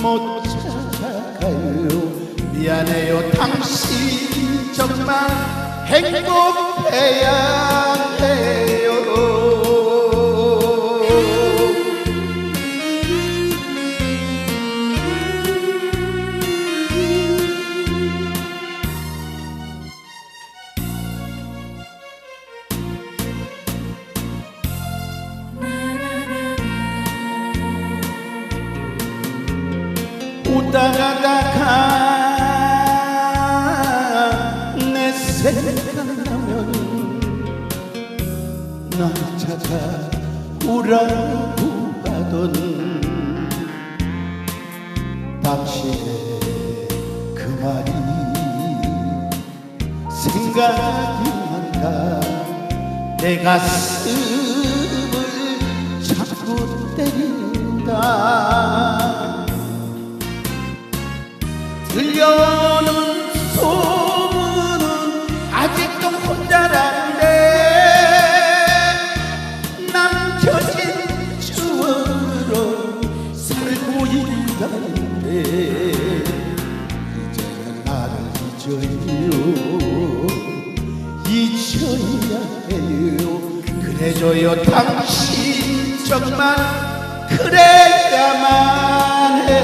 못 찾아가요. 미안해요 당신. 정말 행복해야 해 요 오다 가 다가 내 생각나면 날 찾아 하던 당신의 그 말이 생각이 난다. 내 가슴을 자꾸 때린다 들려오는 소문은 아직도 혼자란데 남겨진 추억으로 살고 있다는데 이제는 나를 잊어요. 잊혀야 해요. 그래줘요. 당신 정말 그래야만 해요